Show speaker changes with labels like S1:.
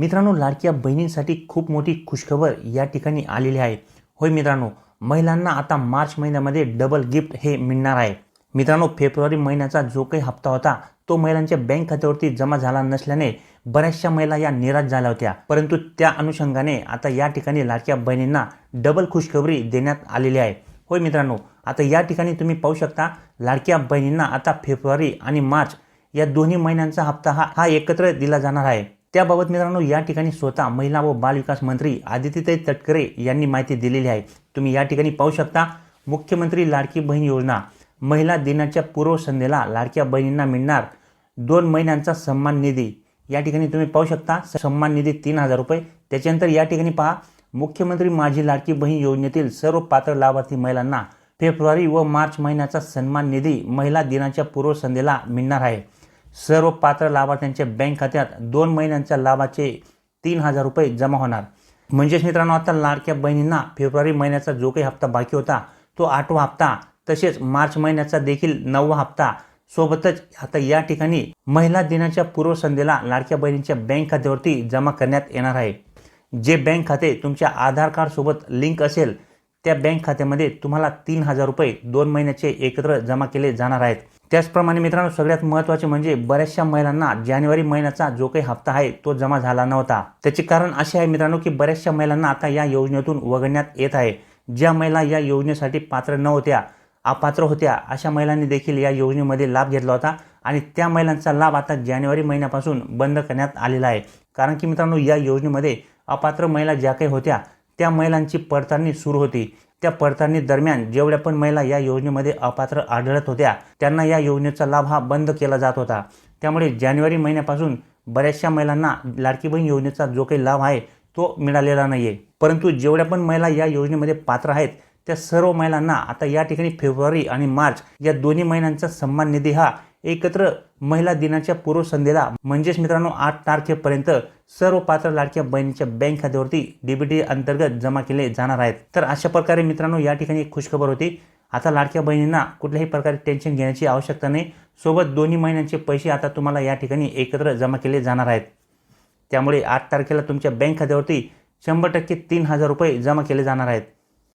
S1: मित्रांनो लाडक्या बहिणींसाठी खूप मोठी खुशखबर या ठिकाणी आलेली आहे. होय मित्रांनो महिलांना आता मार्च महिन्यामध्ये डबल गिफ्ट हे मिळणार आहे. मित्रांनो फेब्रुवारी महिन्याचा जो काही हप्ता होता तो महिलांच्या बँक खात्यावरती जमा झाला नसल्याने बऱ्याचशा महिला या निराश झाल्या होत्या. परंतु त्या अनुषंगाने आता या ठिकाणी लाडक्या बहिणींना डबल खुशखबरी देण्यात आलेली आहे. होय मित्रांनो आता या ठिकाणी तुम्ही पाहू शकता लाडक्या बहिणींना आता फेब्रुवारी आणि मार्च या दोन्ही महिन्यांचा हप्ता हा हा एकत्र दिला जाणार आहे. त्याबाबत मित्रांनो या ठिकाणी स्वतः महिला व बालविकास मंत्री आदित्यताई तटकरे यांनी माहिती दिलेली आहे. तुम्ही या ठिकाणी पाहू शकता मुख्यमंत्री लाडकी बहीण योजना महिला दिनाच्या पूर्वसंध्येला लाडक्या बहिणींना मिळणार दोन महिन्यांचा सन्मान निधी. या ठिकाणी तुम्ही पाहू शकता सन्मान निधी तीन हजार रुपये. त्याच्यानंतर या ठिकाणी पहा मुख्यमंत्री माझी लाडकी बहीण योजनेतील सर्व पात्र लाभार्थी महिलांना फेब्रुवारी व मार्च महिन्याचा सन्मान निधी महिला दिनाच्या पूर्वसंध्येला मिळणार आहे. सर्व पात्र लाभार्थ्यांच्या बँक खात्यात दोन महिन्यांच्या लाभाचे तीन हजार रुपये जमा होणार. म्हणजेच मित्रांनो आता लाडक्या बहिणींना फेब्रुवारी महिन्याचा जो काही हप्ता बाकी होता तो आठवा हप्ता तसेच मार्च महिन्याचा देखील नववा हप्ता. सोबतच आता या ठिकाणी महिला दिनाच्या पूर्वसंध्येला लाडक्या बहिणींच्या बँक खात्यावरती जमा करण्यात येणार आहे. जे बँक खाते तुमच्या आधार कार्डसोबत लिंक असेल त्या बँक खात्यामध्ये तुम्हाला तीन हजार रुपये दोन महिन्याचे एकत्र जमा केले जाणार आहेत. त्याचप्रमाणे मित्रांनो सगळ्यात महत्त्वाचे म्हणजे बऱ्याचशा महिलांना जानेवारी महिन्याचा जो काही हप्ता आहे तो जमा झाला नव्हता. त्याचे कारण असे आहे मित्रांनो की बऱ्याचशा महिलांना आता या योजनेतून वगळण्यात येत आहे. ज्या महिला या योजनेसाठी पात्र न होत्या अपात्र होत्या अशा महिलांनी देखील या योजनेमध्ये लाभ घेतला होता आणि त्या महिलांचा लाभ आता जानेवारी महिन्यापासून बंद करण्यात आलेला आहे. कारण की मित्रांनो या योजनेमध्ये अपात्र महिला ज्या काही होत्या त्या महिलांची पडताळणी सुरू होती. त्या पडताळणी दरम्यान जेवढ्या पण महिला या योजनेमध्ये अपात्र आढळत होत्या त्यांना या योजनेचा लाभ हा बंद केला जात होता. त्यामुळे जानेवारी महिन्यापासून बऱ्याचशा महिलांना लाडकी बहीण योजनेचा जो काही लाभ आहे तो मिळालेला नाही आहे परंतु जेवढ्या पण महिला या योजनेमध्ये पात्र आहेत त्या सर्व महिलांना आता या ठिकाणी फेब्रुवारी आणि मार्च या दोन्ही महिन्यांचा सन्मान निधी हा एकत्र महिला दिनाच्या पूर्वसंध्येला म्हणजेच मित्रांनो आठ तारखेपर्यंत सर्व पात्र लाडक्या बहिणीच्या बँक खात्यावरती डीबीटी अंतर्गत जमा केले जाणार आहेत. तर अशा प्रकारे मित्रांनो या ठिकाणी एक खुशखबर होती. आता लाडक्या बहिणींना कुठल्याही प्रकारे टेन्शन घेण्याची आवश्यकता नाही. सोबत दोन्ही महिन्यांचे पैसे आता तुम्हाला या ठिकाणी एकत्र जमा केले जाणार आहेत. त्यामुळे आठ तारखेला तुमच्या बँक खात्यावरती शंभर टक्के तीन हजार रुपये जमा केले जाणार आहेत.